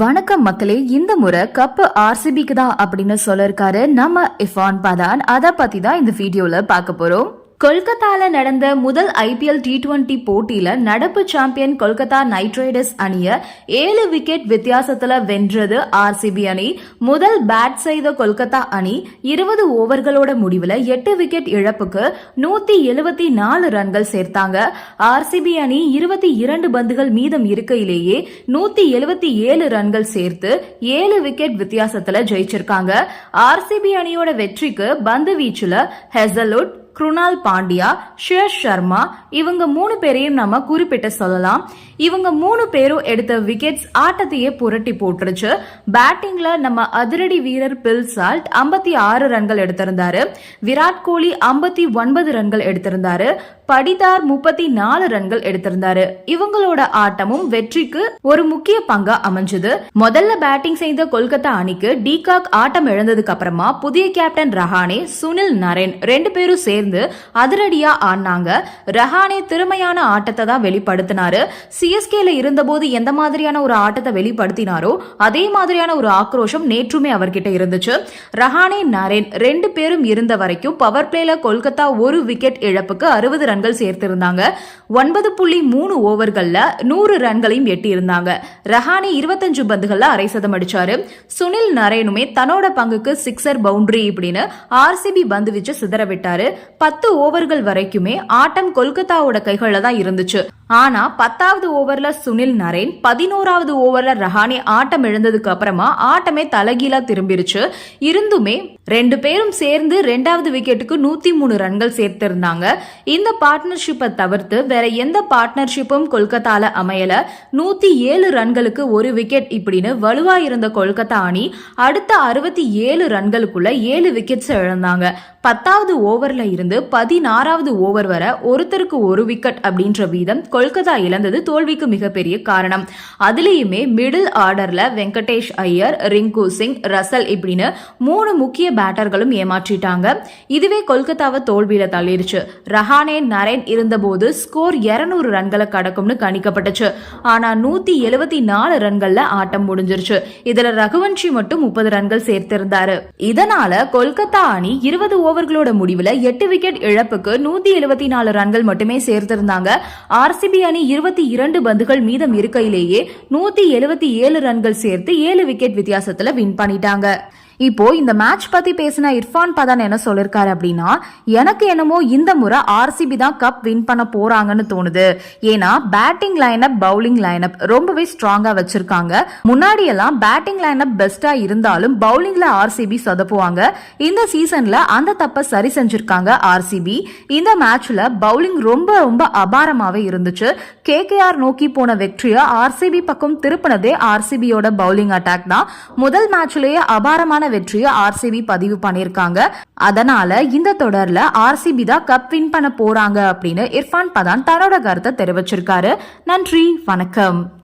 வணக்கம் மக்களே இந்த முறை கப்பு ஆர்சிபிக்கு தான் அப்படின்னு சொல்லிருக்காரு நம்ம இஃபான் பதான். அதை பத்தி தான் இந்த வீடியோல பார்க்க போறோம். கொல்கத்தால நடந்த முதல் ஐபிஎல் டி டுவெண்டி போட்டியில நடப்பு சாம்பியன் கொல்கத்தா நைட் ரைடர்ஸ் அணிய ஏழு விக்கெட் வித்தியாசத்துல வென்றது ஆர்சிபி அணி. முதல் பேட் செய்த கொல்கத்தா அணி இருபது ஓவர்களோட முடிவுல எட்டு விக்கெட் இழப்புக்கு நூத்தி எழுபத்தி நாலு ரன்கள் சேர்த்தாங்க. ஆர்சிபி அணி இருபத்தி இரண்டு பந்துகள் மீதம் இருக்கையிலேயே நூத்தி எழுபத்தி ஏழு ரன்கள் சேர்த்து ஏழு விக்கெட் வித்தியாசத்துல ஜெயிச்சிருக்காங்க. ஆர்சிபி அணியோட வெற்றிக்கு பந்து வீச்சுல ஹெசலுட் குருணால் பாண்டியா ஷேர் சர்மா இவங்க மூணு பேரையும் நம்ம குறிப்பிட்டு சொல்லலாம். இவங்க மூணு பேரும் எடுத்த விக்கெட்ஸ் ஆட்டத்தையே புரட்டி போட்டுருச்சு. பேட்டிங்ல நம்ம அதிரடி வீரர் பில் சால்ட் ஐம்பத்தி ஆறு ரன்கள் எடுத்திருந்தாரு. விராட் கோலி ஐம்பத்தி ஒன்பது ரன்கள் எடுத்திருந்தாரு. படிதார் முப்பத்தி நாலு ரன்கள் எடுத்திருந்தாரு. இவங்களோட ஆட்டமும் வெற்றிக்கு ஒரு முக்கிய பங்கா அமைஞ்சது. முதல்ல பேட்டிங் செய்த கொல்கத்தா அணிக்கு டிகாக் ஆட்டம் இழந்ததுக்கு அப்புறமா புதிய கேப்டன் ரஹானே சுனில் நரேன் ரெண்டு பேரும் சேர்ந்து அதிரடியா ஆடினாங்க. ரஹானே திறமையான ஆட்டத்தை தான் வெளிப்படுத்தினாரு. சிஎஸ்கேல இருந்தபோது எந்த மாதிரியான ஒரு ஆட்டத்தை வெளிப்படுத்தினாரோ அதே மாதிரியான ஒரு ஆக்ரோஷம் நேற்றுமே அவர்கிட்ட இருந்துச்சு. ரஹானே நரேன் ரெண்டு பேரும் இருந்த வரைக்கும் பவர் பிளேல கொல்கத்தா ஒரு விக்கெட் இழப்புக்கு அறுபது ரன்கள் சேர்த்திருந்தாங்க. ஒன்பது புள்ளி மூணு ஓவர்கள்ல நூறு ரன்களையும் எட்டி இருந்தாங்க ரஹானே இருபத்தஞ்சு பந்துகள்ல அரை சதம் அடிச்சாரு. சுனில் நரேனுமே தன்னோட பங்குக்கு சிக்ஸர் பவுண்டரி இப்படின்னு ஆர்சிபி பந்து வச்சு சிதற விட்டாரு. பத்து ஓவர்கள் வரைக்குமே ஆட்டம் கொல்கத்தாவோட கைகளில் தான் இருந்துச்சு. ஆனா பத்தாவது ஓவர்ல சுனில் நரேன் பதினோராவது ஓவர்ல ரஹானே ஆட்டம் இழந்ததுக்கு அப்புறமா ஆட்டமே தலகீழா திரும்பிருச்சு. இருந்துமே ரெண்டு பேரும் சேர்ந்து ரெண்டாவது விக்கெட்டுக்கு நூத்தி மூணு ரன்கள் சேர்த்திருந்தாங்க. இந்த பார்ட்னர்ஷிப்பை தவிர்த்து வேற எந்த பார்ட்னர்ஷிப்பும் கொல்கத்தால அமையல. நூத்தி ஏழு ரன்களுக்கு ஒரு விக்கெட் இப்படின்னு வலுவா இருந்த கொல்கத்தா அணி அடுத்த அறுபத்தி ஏழு ரன்களுக்குள்ள ஏழு விக்கெட்ஸ் இழந்தாங்க. பத்தாவது ஓவர்ல இருந்து பதினாறாவது ஓவர் வர ஒருத்தருக்கு ஒரு விக்கெட் அப்படின்ற வீதம் கொல்கத்தா இழந்தது தோல்விக்கு மிகப்பெரிய காரணம். அதுலேயுமே மிடில் ஆர்டர்ல வெங்கடேஷ் ஐயர் ரிங்கு சிங் ரசல் இப்படின்னு மூணு முக்கிய பேட்டர்களும் ஏமாற்றிட்டாங்க. இதுவே கொல்கத்தாவை தோல்வியில தள்ளிடுச்சு ரஹானே நரேன் இருந்தபோது ஸ்கோர் இருநூறு ரன்களை கடக்கும்னு கணிக்கப்பட்டுச்சு. ஆனா நூத்தி எழுபத்தி நாலு ரன்கள்ல ஆட்டம் முடிஞ்சிருச்சு. இதுல ரகுவன்ஷி மட்டும் முப்பது ரன்கள் சேர்த்திருந்தாரு. இதனால கொல்கத்தா அணி இருபது ஓவர்களோட முடிவுல எட்டு விக்கெட் இழப்புக்கு நூத்தி எழுபத்தி நாலு ரன்கள் மட்டுமே சேர்த்திருந்தாங்க. ஆர்சி ஆர்சிபி அணி இருபத்தி இரண்டு பந்துகள் மீதம் இருக்கையிலேயே நூத்தி எழுபத்தி ஏழு ரன்கள் சேர்த்து ஏழு விக்கெட் வித்தியாசத்துல வின் பண்ணிட்டாங்க. இப்போ இந்த மேட்ச் பத்தி பேசின இர்ஃபான் பதான் என்ன சொல்லிருக்காரு அப்படின்னா எனக்கு என்னமோ இந்த முறை ஆர்சிபி தான் கப் வின் பண்ண போறாங்கன்னு தோணுது. ஏன்னா பேட்டிங் லைனப் பவுலிங் லைனப் ரொம்பவே ஸ்ட்ராங்கா வச்சிருக்காங்க. முன்னாடி எல்லாம் பேட்டிங் லைனப் பெஸ்டா இருந்தாலும் பவுலிங்ல ஆர்சிபி சொதப்புவாங்க. இந்த சீசன்ல அந்த தப்பை சரி செஞ்சிருக்காங்க ஆர்சிபி இந்த மேட்ச்ல பவுலிங் ரொம்ப ரொம்ப அபாரமாவே இருந்துச்சு. கேகேஆர் நோக்கி போன வெற்றியை ஆர்சிபி பக்கம் திருப்பினதே ஆர்சிபியோட பவுலிங் அட்டாக் தான். முதல் மேட்ச்லயே அபாரமான வெற்றியை ஆர்சிபி பதிவு பண்ணிருக்காங்க அதனால இந்த தொடர்ல ஆர்சிபி தான் கப் வின் பண்ண போறாங்க அப்படின்னு இர்ஃபான் பதான் தன்னோட கருத்தை தெரிவிச்சிருக்காரு. நன்றி வணக்கம்.